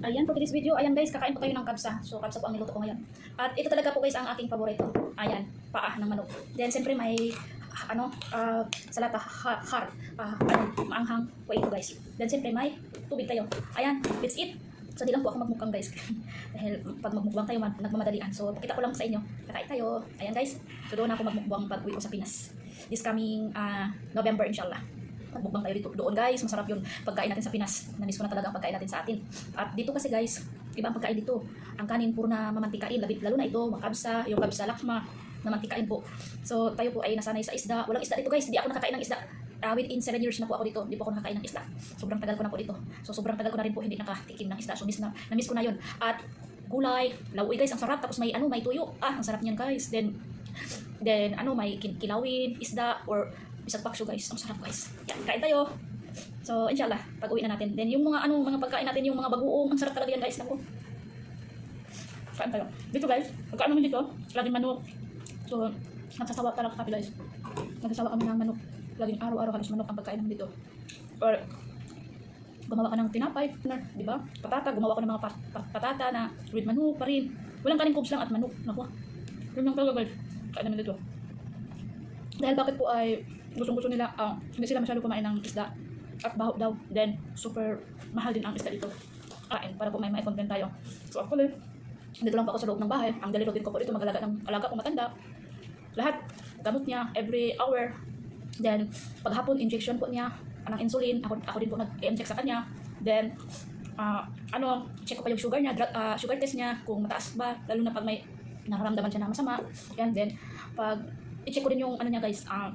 Ayan po today's video. Ayan guys, kakain po tayo ng kabsa. So kabsa po ang niluto ko ngayon. At ito talaga po guys ang aking paborito. Ayan, paa ng manok. Then siyempre may ano, uh, salata, har, har ah, ano, maanghang po ito guys. Then siyempre may tubig tayo. Ayan, let's eat. So di lang po ako magmukbang guys. Dahil pag magmukbang tayo, nagmamadalian. So pakita ko lang sa inyo. Kakain tayo. Ayan guys. So doon ako magmukbang pag uwi ko sa Pinas. This coming ah, November inshallah. Magbukbang tayo dito. Doon guys, masarap yung pagkain natin sa Pinas. Namiss ko na talaga ang pagkain natin sa atin. At dito kasi guys, iba ang pagkain dito. Ang kanin puro na mamantikain, labi- lalo na ito, makabsa, yung kabsa lakma, na mantikain po. So tayo po ay nasanay sa isda. Walang isda dito guys, hindi ako nakakain ng isda. Uh, within 7 years na po ako dito, hindi po ako nakakain ng isda. Sobrang tagal ko na po dito. So sobrang tagal ko na rin po hindi nakatikim ng isda. So miss na, na-miss ko na yun. At gulay, lauwi guys, ang sarap. Tapos may ano, may tuyo. Ah, ang sarap niyan guys. Then, then ano, may kilawin, isda, or bisag paksyo guys. Ang sarap guys. Yan, kain tayo. So, inshallah, pag uwi na natin. Then, yung mga ano, mga pagkain natin, yung mga bagoong, ang sarap talaga yan guys. Naku. Kain tayo. Dito guys, pagkaan namin dito, laging manok. So, nagsasawa talaga kami guys. Nagsasawa kami ng manok. Laging araw-araw halos manok ang pagkain namin dito. Or, gumawa ka ng tinapay, na, di ba? Patata, gumawa ka ng mga pat- pat- patata na with manok pa rin. Walang kanin cubes lang at manok. Naku. Yun lang talaga guys. Kain namin dito. Dahil bakit po ay gustong-gusto nila, ah, hindi sila masyado kumain ng isda at baho daw. Then, super mahal din ang isda dito. Kain, para po may may content tayo. So, actually, dito lang po ako sa loob ng bahay. Ang dalito din ko po dito mag-alaga ng alaga ko matanda. Lahat, gamot niya every hour. Then, paghapon, injection po niya ng insulin. Ako, ako din po nag-check sa kanya. Then, ah, ano, check ko pa yung sugar niya, ah, sugar test niya, kung mataas ba, lalo na pag may nararamdaman siya na masama. Yan, then, pag, i-check ko din yung, ano niya guys, ah,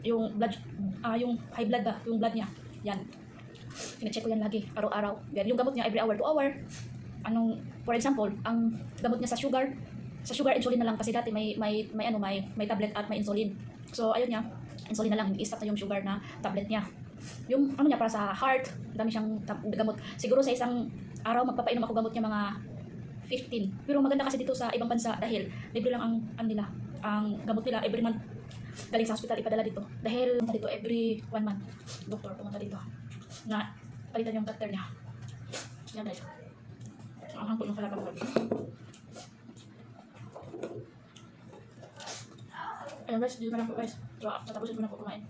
yung blood, ah, yung high blood ba, yung blood niya. Yan. Kina-check ko yan lagi, araw-araw. Yan, yung gamot niya every hour to hour. Anong, for example, ang gamot niya sa sugar, sa sugar insulin na lang kasi dati may may may ano may may tablet at may insulin. So ayun niya, insulin na lang, i-stop na yung sugar na tablet niya. Yung ano niya para sa heart, dami siyang gamot. Siguro sa isang araw magpapainom ako gamot niya mga 15. Pero maganda kasi dito sa ibang bansa dahil libre lang ang ano nila, ang gamot nila every month galing sa hospital ipadala dito. Dahil dito every one month. Doktor pumunta dito. Na palitan yung doctor niya. Yan guys. Ang hangko yung kalabang guys. Ayan guys, dito na lang po guys. So, natapusin ko na po kumain.